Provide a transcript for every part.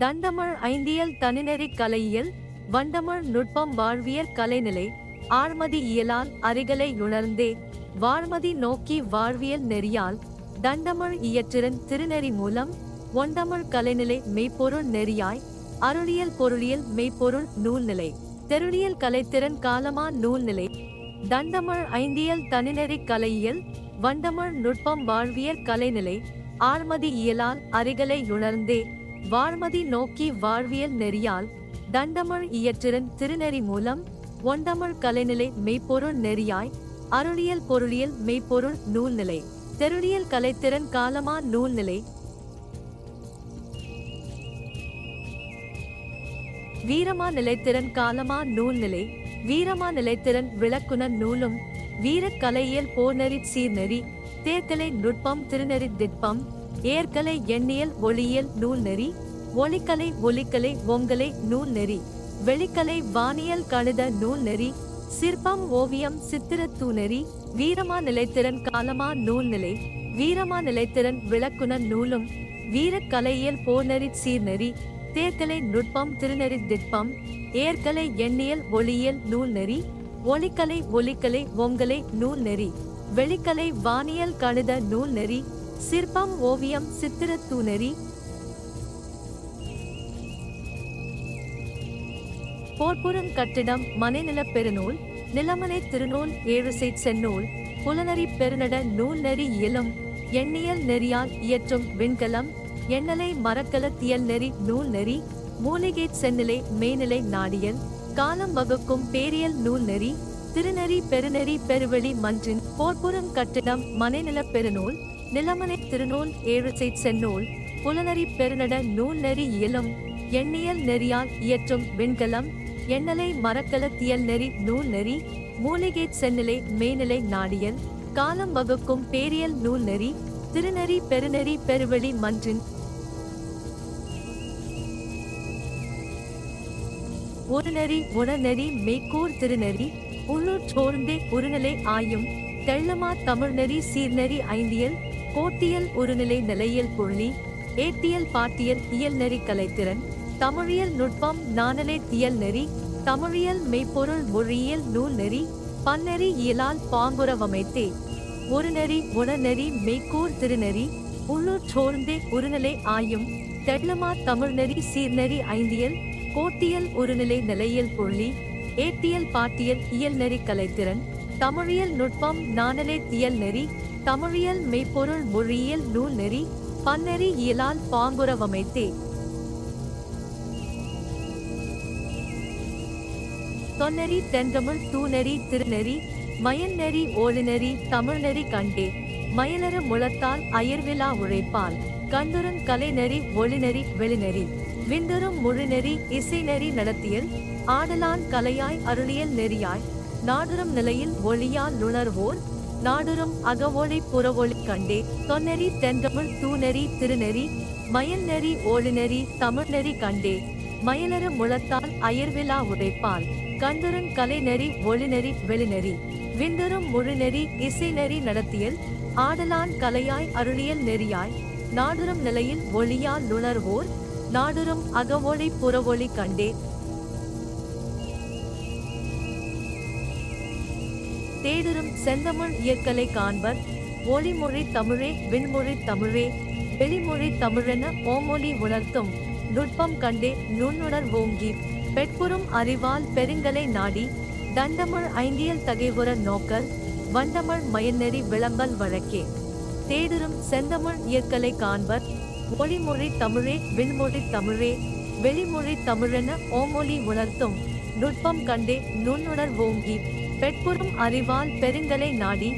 தந்தமிழ் ஐந்தியல் தனிநெறி கலையியல் வந்தமிழ் நுட்பம் வாழ்வியல் கலைநிலை ஆழ்மதி இயலால் அறிகளை உணர்ந்தே வாழ்மதி நோக்கி வாழ்வியல் நெறியால் தண்டமிழ் இயற்றிறன் திருநெறி மூலம் ஒண்டமிழ் கலைநிலை மெய்ப்பொருள் நெறியாய் அருளியல் பொருளியல் மெய்ப்பொருள் நூல்நிலை தெருளியல் கலைத்திறன் காலமா நூல்நிலை தண்டமிழ் ஐந்தியல் தனிநெறி கலையியல் வண்டமிழ் நுட்பம் வாழ்வியல் கலைநிலை ஆழ்மதி இயலால் அறிகளை உணர்ந்தே வாழ்மதி நோக்கி வாழ்வியல் நெறியால் தண்டமிழ் இயற்றிறன் திருநெறி மூலம் ஒண்டமிழ் கலைநிலை மெய்ப்பொருள் நெறியாய் அருளியல் பொருளியல் மெய்ப்பொருள் நூல்நிலை தெருளியல் கலைத்திறன் காலமா நூல்நிலை வீரமா நிலைத்திறன் காலமா நூல்நிலை வீரமா நிலைத்திறன் விளக்குன நூலும் வீரக்கலையியல் போர்நெறி சீர்நெறி தேர்தலை நுட்பம் திருநெறி திட்பம் ஏற்கலை எண்ணியல் ஒளியியல் நூல்நெறி ஒளிக்கலை ஒலிக்கலை ஒங்கலை நூல் நெறி வெளிக்கலை வானியல் கணித நூல் நெறி சிற்பம் ஓவியம் சித்திரத்தூநெறி வீரமா நிலைத்திறன் காலமா நூல்நிலை வீரமா நிலைத்திறன் விளக்குன நூலும் வீரக்கலையியல் போர்நெறி சீர்நெறி தேர்கலை நுட்பம் திருநெறி திட்பம் ஏற்கலை எண்ணியல் ஒளியியல் நூல்நெறி ஒளிக்கலை ஒலிக்கலை ஒங்கலை நூல் நெறி வெளிக்கலை வானியல் கணித நூல் நெறி சிற்பம் ஓவியம் சித்திரத்தூநெறி போர்ப்புறம் கட்டிடம் மனைநிலப் பெருநூல் நிலமலை திருநூல் ஏழுசை செந்நூல் புலனரி பெருநட நூல் நெறி இயலும் எண்ணியல் நெறியால் இயற்றும் விண்கலம் எண்ணலை மரக்கலத்தியல் நெறி நூல் நெறி மூலிகை செந்நிலை மேநிலை நாடியல் காலம் வகுக்கும் பேரியல் நூல் நெறி திருநெறி பெருநெறி பெருவெளி மன்றின் போர்ப்புறம் கட்டிடம் மனைநிலப் பெருநூல் நிலமனை திருநூல் ஏழுசை செந்நூல் புலனறி பெருநட நூல் நெறி இயலும் எண்ணியல் நெறியால் இயற்றும் விண்கலம் எண்ணலை மரக்கலத்தியல் நெறி நூல் நெறி மூலிகை செந்நிலை மேநிலை நாடியல் காலம் வகுக்கும் பேரியல் நூல் நெறி திருநெறி பெருநெறி பெருவெளி மன்றின். ஒரு நெறி உணநெறி மேற்கூர் திருநெறி உள்ளூர் சோர்ந்தே உருநிலை ஆயும் தெள்ளமா தமிழ்நெறி சீர்நெறி ஐந்தியல் கோட்டியல் ஒருநிலை நிலையியல் புள்ளி ஏட்டியல் பாட்டியல் இயல் நெறி கலைத்திறன் தமிழியல் நுட்பம் நாணலை தியல் நெறி தமிழியல் மெய்ப்பொருள் மொழியியல் நூல் நெறி பன்னெறி இயலால் பாங்குரவமைத்தே ஒரு நெறி உணநெறி மெய்க்கூர் திருநெறி உள்ளூர் சோர்ந்தே ஒருநிலை ஆயும் தெள்ளமா தமிழ்நெறி சீர்நெறி ஐந்தியல் கோட்டியல் ஒருநிலை நிலையியல் புள்ளி ஏட்டியல் பாட்டியல் இயல் நெறி கலைத்திறன் தமிழியல் நுட்பம் நாணலை தியல் நெறி தமிழியல் மெய்ப்பொருள் மொழியியல் நூல் நெறி பன்னெறி இயலால் பாங்குறவமைத்தே தொன்னெறி தென்றமிழ் தூநெறி திருநெறி மயல் நெறி ஓழுநெறி தமிழ் நெறி கண்டே. மயலறு முழத்தால் அயர்விழா உழைப்பால் கண்டுறும் கலைநெறி ஒளிநெறி வெளிநெறி விண்டுறும் முழுநெறி இசைநெறி நடத்தியல் ஆடலான் கலையாய் அருளியல் நெறியாய் நாடுறும் நிலையில் ஒளியால் நுணர்வோர் நாடுறும் அகவோழை புறவொளி கண்டே தொன்னெறி தென்றமிழ் தூநெறி திருநெறி மயல் நெறி ஓழுநெறி தமிழ் நெறி கண்டே. மயலறு முழத்தால் அயர்விழா உடைப்பால் கண்டுறும் கலைநெறி ஒளிநெறி வெளிநெறி விண்டுறும் முழுநெறி இசைநெறி நடத்தியல் ஆடலான் கலையாய் அருளியல் நெறியாய் நாடுறும் நிலையில் ஒளியால் நுணர்வோர் நாடுறும் அகவொளி புறவொளி கண்டே தேடரும் செந்தமிழ் இயற்கலை காண்பர் ஒளிமொழி தமிழே விண்மொழி தமிழே வெளிமொழி தமிழென ஓமொழி உணர்த்தும் நுட்பம் கண்டே நுண்ணுணர் ஓங்கி பெட்புறும் அறிவால் பெருங்கலை நாடி தண்டமிழ் ஐந்தியல் தகைவுற நோக்கல் வண்டமிழ் மயநெறி விளம்பல் வழக்கே. தேடரும் செந்தமிழ் இயற்கலை காண்பர் ஒளிமொழி தமிழே விண்மொழி தமிழே வெளிமொழி தமிழென ஓமொழி உணர்த்தும் நுட்பம் கண்டே நுண்ணுணர் ஓங்கி பெட்புறம் அறிவால் பெருங்கலை நாடி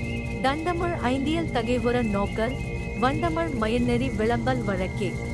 தண்டமிழ் ஐந்தியல் தகைவுற நோக்கல் வண்டமிழ் மயநெறி விளம்பல் வழக்கே.